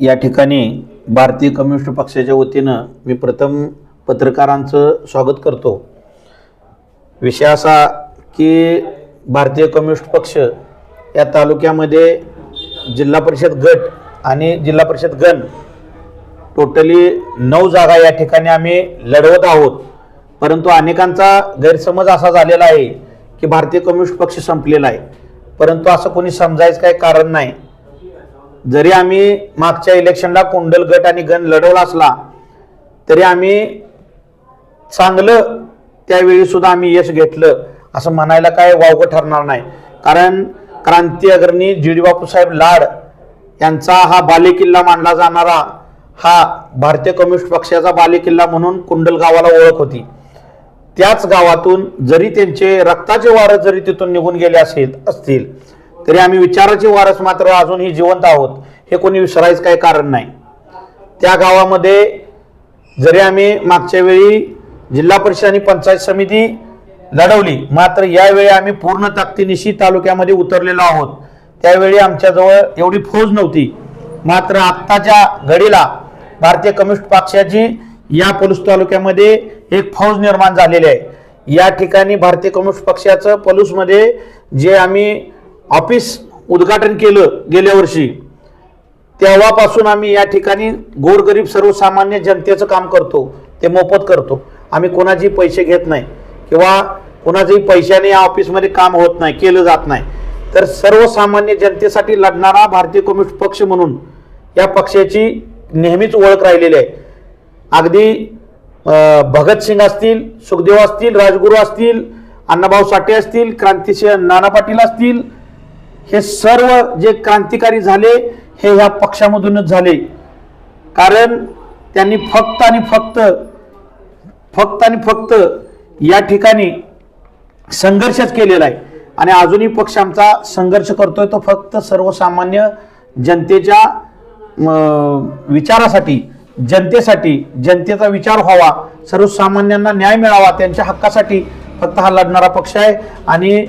या ठिकाणी भारतीय कम्युनिस्ट पक्षाच्या वतीनं मी प्रथम पत्रकारांचं स्वागत करतो. विषय असा की भारतीय कम्युनिस्ट पक्ष या तालुक्यामध्ये जिल्हा परिषद गट आणि जिल्हा परिषद गण टोटली नऊ जागा या ठिकाणी आम्ही लढवत आहोत. परंतु अनेकांचा गैरसमज असा झालेला आहे की भारतीय कम्युनिस्ट पक्ष संपलेला आहे. परंतु असं कोणी समजायचं काही कारण नाही. जरी आम्ही मागच्या इलेक्शनला कुंडल गट आणि गण लढवला असला तरी आम्ही चांगलं त्यावेळी सुद्धा आम्ही यश घेतलं असं म्हणायला काय वावगं ठरणार नाही. कारण क्रांती अग्रणी जी डी बापूसाहेब लाड यांचा हा बालेकिल्ला मानला जाणारा हा भारतीय कम्युनिस्ट पक्षाचा बालेकिल्ला म्हणून कुंडल गावाला ओळख होती. त्याच गावातून जरी त्यांचे रक्ताचे वारं जरी तिथून निघून गेले असेल असतील तरी आम्ही विचाराची वारस मात्र अजूनही जिवंत आहोत. हे कोणी विसरायचं काही कारण नाही. त्या गावामध्ये जरी आम्ही मागच्या वेळी जिल्हा परिषद आणि पंचायत समिती लढवली मात्र यावेळी आम्ही पूर्ण ताकदीनिशी तालुक्यामध्ये उतरलेलो आहोत. त्यावेळी आमच्याजवळ एवढी फौज नव्हती. मात्र आत्ताच्या घडीला भारतीय कम्युनिस्ट पक्षाची या पलूस तालुक्यामध्ये एक फौज निर्माण झालेली आहे. या ठिकाणी भारतीय कम्युनिस्ट पक्षाचं पलूसमध्ये जे आम्ही ऑफिस उद्घाटन केलं गेल्या वर्षी. तेव्हापासून आम्ही या ठिकाणी गोरगरीब सर्वसामान्य जनतेचं काम करतो ते मोफत करतो. आम्ही कोणाचे पैसे घेत नाही किंवा कोणाचेही पैशाने या ऑफिसमध्ये काम होत नाही केलं जात नाही. तर सर्वसामान्य जनतेसाठी लढणारा भारतीय कम्युनिस्ट पक्ष म्हणून या पक्षाची नेहमीच ओळख राहिलेली आहे. अगदी भगतसिंग असतील सुखदेव असतील राजगुरू असतील अण्णाभाऊ साठे असतील क्रांतिसिंह नाना पाटील असतील हे सर्व जे क्रांतिकारी झाले हे ह्या पक्षामधूनच झाले. कारण त्यांनी फक्त आणि फक्त फक्त आणि फक्त या ठिकाणी संघर्षच केलेला आहे. आणि अजूनही पक्ष आमचा संघर्ष करतोय तो फक्त सर्वसामान्य जनतेच्या विचारासाठी जनतेसाठी जनतेचा विचार व्हावा सर्वसामान्यांना न्याय मिळावा त्यांच्या हक्कासाठी फक्त हा लढणारा पक्ष आहे. आणि